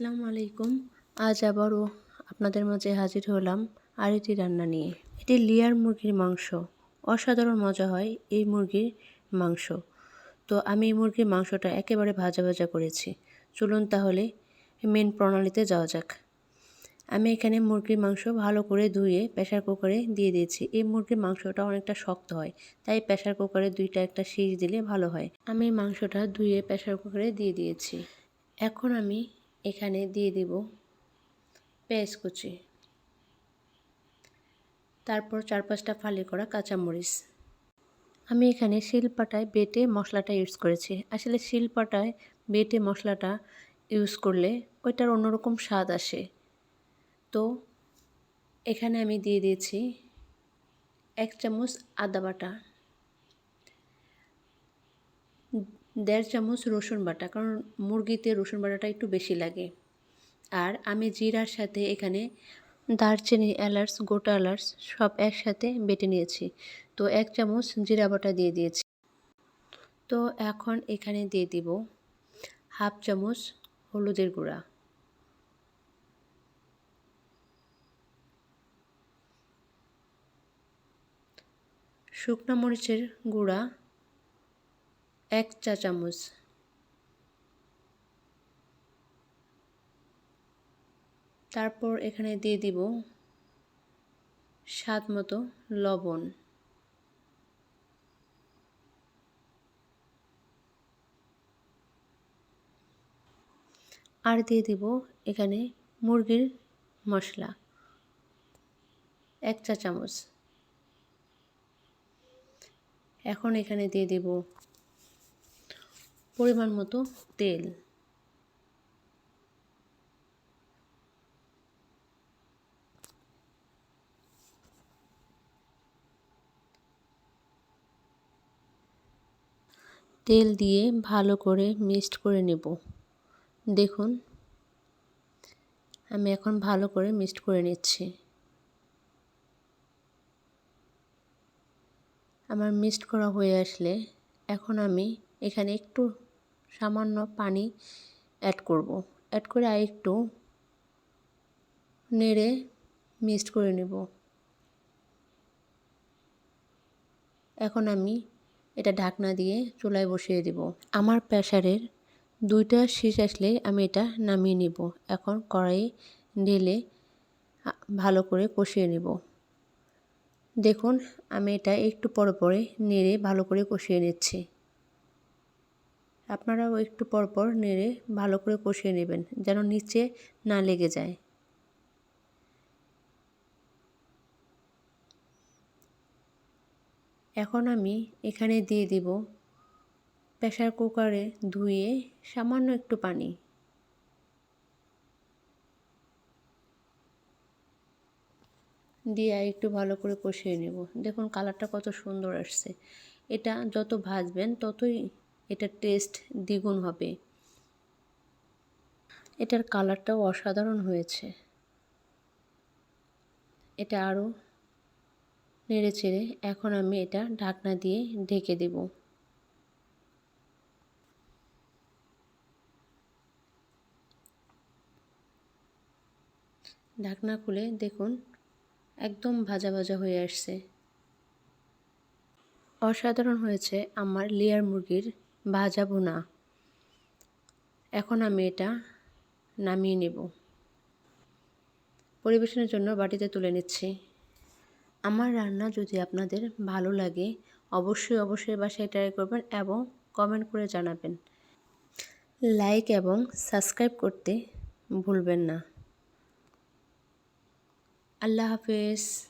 আসসালামু আলাইকুম। আজ আবারও আপনাদের মাঝে হাজির হলাম আরেকটি রান্না নিয়ে। এটি লিয়ার মুরগির মাংস। অসাধারণ মজা হয় এই মুরগির মাংস। তো আমি এই মুরগির মাংসটা একেবারে ভাজা ভাজা করেছি। চলুন তাহলে মেন প্রণালীতে যাওয়া যাক। আমি এখানে মুরগির মাংস ভালো করে ধুয়ে প্রেশার কুকারে দিয়ে দিয়েছি। এই মুরগির মাংসটা অনেকটা শক্ত হয়, তাই প্রেশার কুকারে দুইটা একটা সিজ দিলে ভালো হয়। আমি মাংসটা ধুয়ে প্রেশার কুকারে দিয়ে দিয়েছি। এখন আমি এখানে দিয়ে দিব পেঁয়াজ কুচি। তারপর চার পাঁচটা ফালি করা কাঁচামরিচ। আমি এখানে শিলপাটায় বেটে মশলাটা ইউজ করেছি। আসলে শিলপাটায় বেটে মশলাটা ইউজ করলে ওইটার অন্যরকম স্বাদ আসে। তো এখানে আমি দিয়ে দিয়েছি এক চামচ আদা বাটা। দেড় চামচ রসুন বাটা, কারণ মুরগিতে রসুন বাটাটা একটু বেশি লাগে। আর আমি জিরার সাথে এখানে দারচিনি, এলাচ, গোটা এলাচ সব একসাথে বেটে নিয়েছি। তো এক চামচ জিরা বাটা দিয়ে দিয়েছি। তো এখন এখানে দিয়ে দিব হাফ চামচ হলুদের গুঁড়া। শুকনো মরিচের গুঁড়া এক চা চামচ। তারপর এখানে দিয়ে দিব স্বাদ মতো লবণ। আর দিয়ে দিব এখানে মুরগির মশলা, এক চা চামচ। এখন এখানে দিয়ে দেব পরিমাণ মতো তেল। তেল দিয়ে ভালো করে মিক্সড করে নেব। দেখুন, আমি এখন ভালো করে মিক্সড করে নিচ্ছি। আমার মিক্সড করা হয়ে আসলে এখন আমি এখানে একটু সামান্য পানি অ্যাড করব। অ্যাড করে আর একটু নেড়ে মিক্সড করে নেব। এখন আমি এটা ঢাকনা দিয়ে চুলায় বসিয়ে দেব। আমার প্রেশারের দুইটা শীষ আসলে আমি এটা নামিয়ে নিব। এখন কড়াই ঢেলে ভালো করে কষিয়ে নেব। দেখুন, আমি এটা একটু পরে পরে নেড়ে ভালো করে কষিয়ে নিচ্ছি। আপনারাও একটু পর পর নেড়ে ভালো করে কষিয়ে নেবেন, যেন নিচে না লেগে যায়। এখন আমি এখানে দিয়ে দিব প্রেশার কুকারে ধুয়ে সামান্য একটু পানি। দিয়ে একটু ভালো করে কষিয়ে নেব। দেখুন, কালারটা কত সুন্দর আসছে। এটা যত ভাজবেন, ততই এটার টেস্ট দ্বিগুণ হবে। এটার কালারটাও অসাধারণ হয়েছে। এটা আরও নেড়ে চেড়ে এখন আমি এটা ঢাকনা দিয়ে ঢেকে দেব। ঢাকনা খুলে দেখুন, একদম ভাজা ভাজা হয়ে আসছে। অসাধারণ হয়েছে আমার লেয়ার মুরগির ভাজা না। এখন আমি এটা নামিয়ে নেব। পরিবেশনের জন্য বাটিতে তুলে নিচ্ছি। আমার রান্না যদি আপনাদের ভালো লাগে, অবশ্যই অবশ্যই বাসায় ট্রাই করবেন এবং কমেন্ট করে জানাবেন। লাইক এবং সাবস্ক্রাইব করতে ভুলবেন না। আল্লাহ হাফেজ।